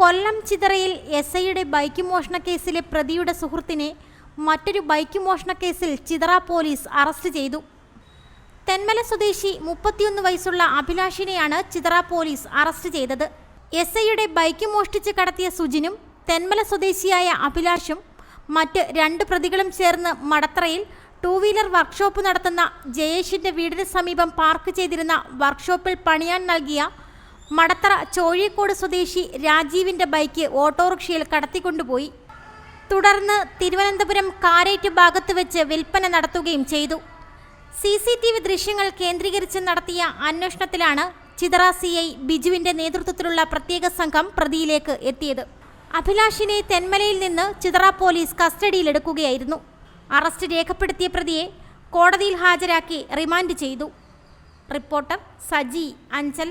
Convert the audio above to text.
കൊല്ലം ചിതറയിൽ S ഐയുടെ bike മോഷണ കേസിലെ പ്രതിയുടെ സുഹൃത്തിനെ മറ്റൊരു ബൈക്ക് മോഷണ കേസിൽ ചിതറ പോലീസ് അറസ്റ്റ് ചെയ്തു. തെന്മല സ്വദേശി മുപ്പത്തിയൊന്ന് വയസ്സുള്ള അഭിലാഷിനെയാണ് ചിതറ പോലീസ് അറസ്റ്റ് ചെയ്തത്. എസ് ഐയുടെ ബൈക്ക് മോഷ്ടിച്ച് കടത്തിയ സുജിനും തെന്മല സ്വദേശിയായ അഭിലാഷും മറ്റ് രണ്ട് പ്രതികളും ചേർന്ന് മടത്തറയിൽ ടൂ വീലർ വർക്ക്ഷോപ്പ് നടത്തുന്ന ജയേഷിന്റെ വീടിന് സമീപം പാർക്ക് ചെയ്തിരുന്ന വർക്ക്ഷോപ്പിൽ പണിയാൻ നൽകിയ മടത്തറ ചോഴിക്കോട് സ്വദേശി രാജീവിന്റെ ബൈക്ക് ഓട്ടോറിക്ഷയിൽ കടത്തിക്കൊണ്ടുപോയി. തുടർന്ന് തിരുവനന്തപുരം കാരേറ്റ് ഭാഗത്ത് വെച്ച് വിൽപ്പന നടത്തുകയും ചെയ്തു. സി സി ടി വി ദൃശ്യങ്ങൾ കേന്ദ്രീകരിച്ച് നടത്തിയ അന്വേഷണത്തിലാണ് ചിതറ സി ഐ ബിജുവിന്റെ നേതൃത്വത്തിലുള്ള പ്രത്യേക സംഘം പ്രതിയിലേക്ക് എത്തിയത്. അഭിലാഷിനെ തെന്മലയിൽ നിന്ന് ചിതറ പോലീസ് കസ്റ്റഡിയിലെടുക്കുകയായിരുന്നു. അറസ്റ്റ് രേഖപ്പെടുത്തിയ പ്രതിയെ കോടതിയിൽ ഹാജരാക്കി റിമാൻഡ് ചെയ്തു. റിപ്പോർട്ടർ സജി അഞ്ചൽ